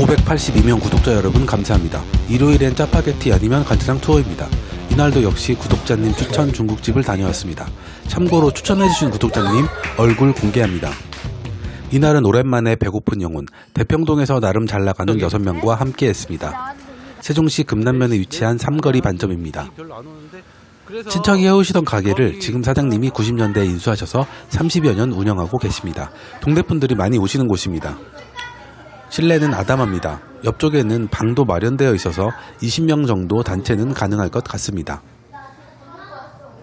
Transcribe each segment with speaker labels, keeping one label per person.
Speaker 1: 582명 구독자 여러분 감사합니다. 일요일엔 짜파게티 아니면 간짜장 투어입니다. 이날도 역시 구독자님 추천 중국집을 다녀왔습니다. 참고로 추천해주신 구독자님 얼굴 공개합니다. 이날은 오랜만에 배고픈 영혼 대평동에서 나름 잘 나가는 6명과 함께 했습니다. 세종시 금남면에 위치한 삼거리 반점입니다. 친척이 해오시던 가게를 지금 사장님이 90년대에 인수하셔서 30여 년 운영하고 계십니다. 동네 분들이 많이 오시는 곳입니다. 실내는 아담합니다. 옆쪽에는 방도 마련되어 있어서 20명 정도 단체는 가능할 것 같습니다.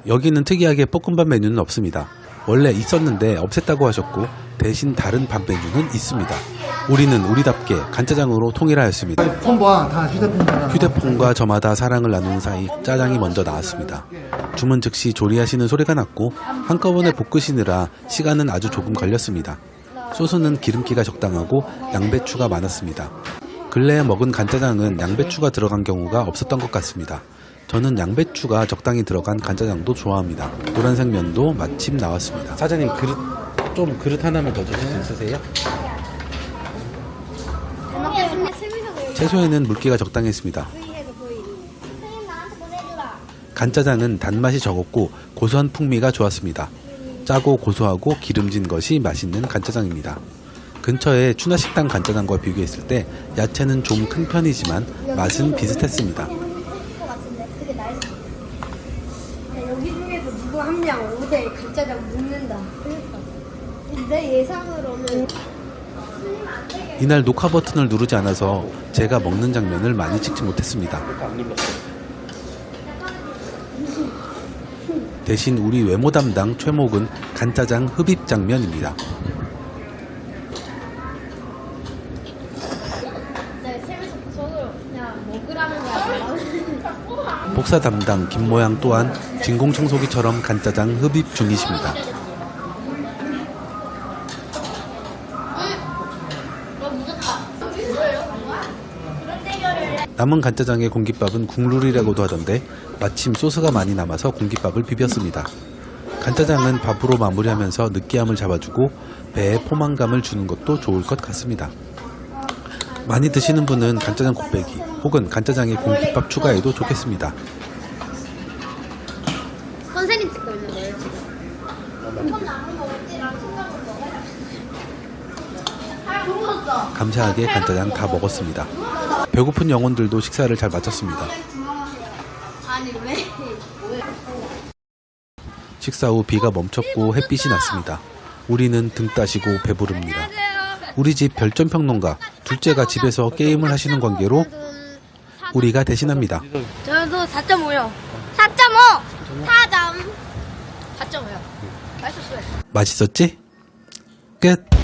Speaker 1: 여기는 특이하게 볶음밥 메뉴는 없습니다. 원래 있었는데 없앴다고 하셨고 대신 다른 밥 메뉴는 있습니다. 우리는 우리답게 간짜장으로 통일하였습니다. 휴대폰과 저마다 사랑을 나누는 사이 짜장이 먼저 나왔습니다. 주문 즉시 조리하시는 소리가 났고 한꺼번에 볶으시느라 시간은 아주 조금 걸렸습니다. 소스는 기름기가 적당하고 양배추가 많았습니다. 근래에 먹은 간짜장은 양배추가 들어간 경우가 없었던 것 같습니다. 저는 양배추가 적당히 들어간 간짜장도 좋아합니다. 노란색 면도 마침 나왔습니다. 사장님 그릇 좀 그릇 하나만 더 주실 수 있으세요? 채소에는 물기가 적당했습니다. 간짜장은 단맛이 적었고 고소한 풍미가 좋았습니다. 짜고 고소하고 기름진 것이 맛있는 간짜장입니다. 근처에 추나식당 간짜장과 비교했을 때 야채는 좀 큰 편이지만 맛은 비슷했습니다.
Speaker 2: 여기 중에서 누구 한명 어제 간짜장 먹는다. 내 예상으로는
Speaker 1: 이날 녹화 버튼을 누르지 않아서 제가 먹는 장면을 많이 찍지 못했습니다. 대신 우리 외모 담당 최목은 간짜장 흡입 장면입니다.
Speaker 2: 네, 아니라
Speaker 1: 복사 담당 김모양 또한 진공 청소기처럼 간짜장 흡입 중이십니다. 남은 간짜장의 공깃밥은 국룰이라고도 하던데 마침 소스가 많이 남아서 공깃밥을 비볐습니다. 간짜장은 밥으로 마무리하면서 느끼함을 잡아주고 배에 포만감을 주는 것도 좋을 것 같습니다. 많이 드시는 분은 간짜장 곱빼기 혹은 간짜장에 공깃밥 추가해도 좋겠습니다.
Speaker 2: 선생님 찍고 있는 거예요 지금. 먹어.
Speaker 1: 감사하게 간짜장 다 먹었습니다. 배고픈 영혼들도 식사를 잘 마쳤습니다. 식사 후 비가 멈췄고 햇빛이 났습니다. 우리는 등 따시고 배부릅니다. 우리 집 별점평론가 둘째가 집에서 게임을 하시는 관계로 우리가 대신합니다.
Speaker 2: 저도 4.5요. 4.5. 4점. 4.5요. 맛있었어요.
Speaker 1: 맛있었지? 끝!